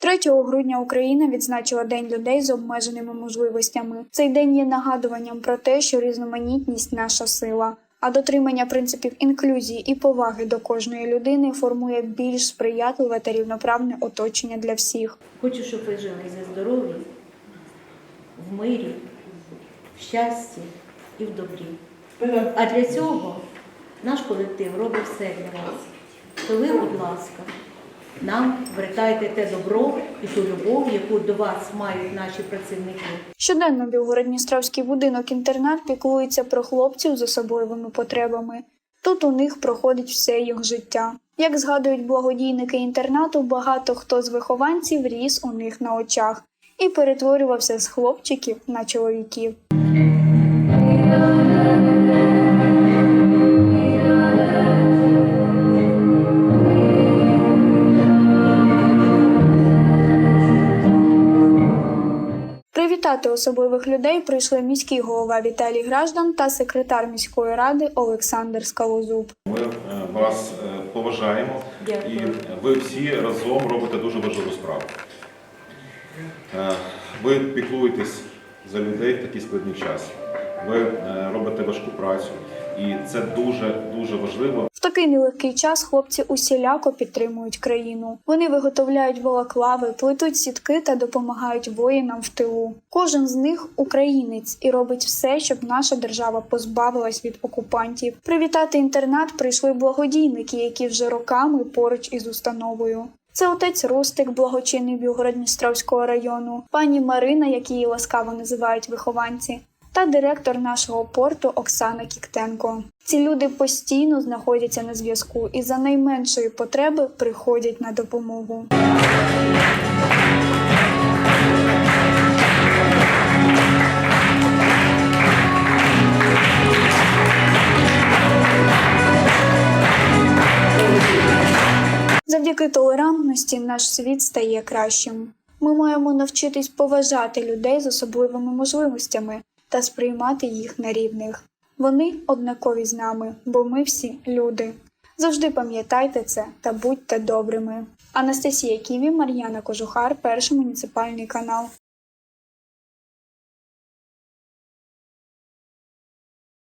3 грудня Україна відзначила День людей з обмеженими можливостями. Цей день є нагадуванням про те, що різноманітність наша сила. А дотримання принципів інклюзії і поваги до кожної людини формує більш сприятливе та рівноправне оточення для всіх. Хочу, щоб ви жили зі здоров'я, в мирі, в щасті і в добрі. А для цього наш колектив робить все для вас. То ви, будь ласка, нам вертайте те добро і ту любов, яку до вас мають наші працівники. Щоденно Білгород-Дністровський будинок інтернат піклується про хлопців з особливими потребами. Тут у них проходить все їх життя. Як згадують благодійники інтернату, багато хто з вихованців ріс у них на очах і перетворювався з хлопчиків на чоловіків. Привітати особливих людей прийшли міський голова Віталій Граждан та секретар міської ради Олександр Скалозуб. Ми е, вас е, поважаємо Дякую. і ви всі разом робите дуже важливу справу. Е, Ви піклуєтесь за людей в такий складний час. Ви робите важку працю, і це дуже дуже важливо. Такий нелегкий час хлопці усіляко підтримують країну. Вони виготовляють балаклави, плетуть сітки та допомагають воїнам в тилу. Кожен з них українець і робить все, щоб наша держава позбавилась від окупантів. Привітати інтернат прийшли благодійники, які вже роками поруч із установою. Це отець Рустик, благочинний Білгород-Дністровського району, пані Марина, як її ласкаво називають вихованці, та директор нашого порту Оксана Кіктенко. Ці люди постійно знаходяться на зв'язку і за найменшої потреби приходять на допомогу. Завдяки толерантності наш світ стає кращим. Ми маємо навчитись поважати людей з особливими можливостями та сприймати їх на рівних. Вони однакові з нами, бо ми всі люди. Завжди пам'ятайте це та будьте добрими. Анастасія Ківі, Мар'яна Кожухар, перший муніципальний канал.